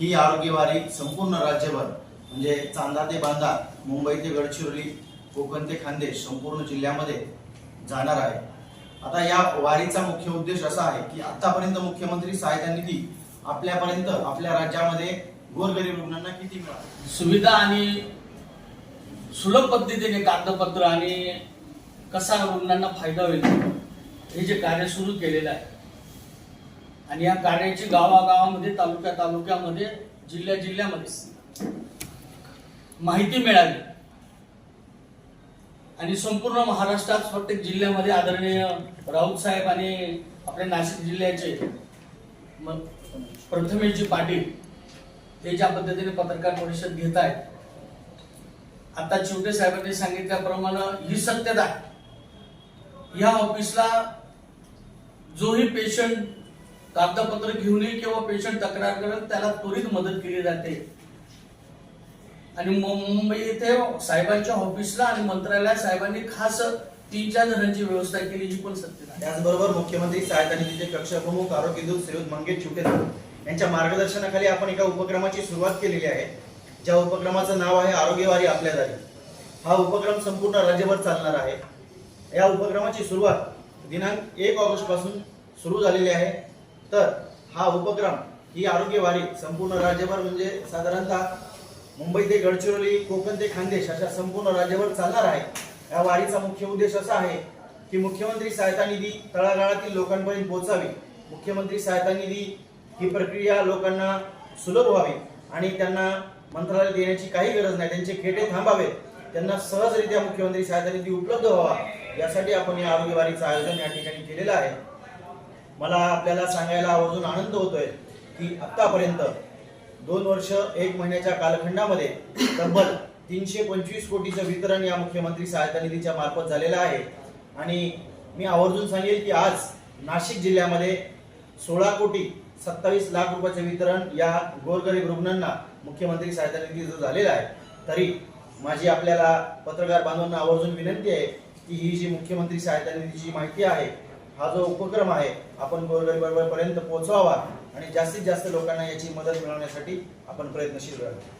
ही आरोग्य वारी संपूर्ण राज्यभर म्हणजे चांदा ते बांदा मुंबई ते गडचिरोली कोकण ते खानदेश संपूर्ण जिल्ह्यामध्ये जाणार आहे. आता या वारीचा मुख्य उद्देश असा आहे की आतापर्यंत मुख्यमंत्री सहायता निधी आपल्यापर्यंत आपल्या राज्यामध्ये गोरगरीब रुग्णांना किती मिळाला? सुविधा आणि सुलभ पद्धतीने कागदपत्र आणि कसा रुग्णांना फायदा होईल हे जे कार्य सुरू केलेलं आहे आणि या कार्याची गावागावामध्ये तालुक्या तालुक्यामध्ये जिल्ह्या जिल्ह्यामध्ये माहिती मिळाली. आणि संपूर्ण महाराष्ट्रात प्रत्येक जिल्ह्यामध्ये आदरणीय राऊत साहेब आणि आपल्या नाशिक जिल्ह्याचे प्रथमेशजी पाटील हे ज्या पद्धतीने पत्रकार परिषद घेत आहेत आता चिवटे साहेबांनी सांगितल्याप्रमाणे ही सत्यता या ऑफिसला जोही पेशंट कागदपत्र घेऊन येईल किंवा पेशंट तक्रार करेल त्याला त्वरित मदत केली जाते. आणि मुंबई येथे साहेबांच्या ऑफिसला आणि मंत्रालयात साहेबांनी खास तीन चार जणांची व्यवस्था केली जी पण सत्य त्याचबरोबर मुख्यमंत्री सहायता निधीचे कक्ष प्रमुख आरोग्य दूत श्रीयुत मंगेश चिवटे यांच्या मार्गदर्शनाखाली आपण एका उपक्रमाची सुरुवात केलेली आहे ज्या उपक्रमाचं नाव आहे आरोग्यवारी आपल्या दारी हा उपक्रम संपूर्ण राज्यभर चालणार आहे. या उपक्रमाची सुरुवात दिनांक एक ऑगस्टपासून सुरू झालेली आहे. तर हा उपक्रम ही आरोग्यवारी संपूर्ण राज्यभर म्हणजे साधारणतः मुंबई ते गडचिरोली कोकण ते खानदेश अशा संपूर्ण राज्यभर चालणार आहे. या वारीचा मुख्य उद्देश असा आहे की मुख्यमंत्री सहायता निधी तळागाळातील लोकांपर्यंत पोहोचावी. मुख्यमंत्री सहायता निधी ही प्रक्रिया लोकांना सुलभ व्हावी आणि त्यांना मंत्रालय देण्याची काही गरज नाही त्यांचे खेटे थांबावेत त्यांना सहजरित्या मुख्यमंत्री सहायता निधी उपलब्ध व्हावा. यासाठी आपण या आरोग्यवारीचं आयोजन या ठिकाणी केलेलं आहे. मला आपल्याला सांगायला आवर्जून आनंद होतोय की आतापर्यंत दोन वर्ष एक महिन्याच्या कालखंडामध्ये तब्बल तीनशे पंचवीस कोटीचं वितरण या मुख्यमंत्री सहायता निधीच्या मार्फत झालेलं आहे. आणि मी आवर्जून सांगेल की आज नाशिक जिल्ह्यामध्ये सोळा कोटी सत्तावीस लाख रुपयाचं वितरण या गोरगरीब रुग्णांना मुख्यमंत्री सहायता निधीचं झालेलं आहे तरी माझी आपल्याला पत्रकार बांधवांना आवर्जून विनंती आहे की ही जी मुख्यमंत्री सहायता निधीची माहिती आहे हा जो उपक्रम आहे आपण गोरगरिबांपर्यंत पोहोचवावा आणि जास्तीत जास्त लोकांना याची मदत मिळवण्यासाठी आपण प्रयत्नशील राहतो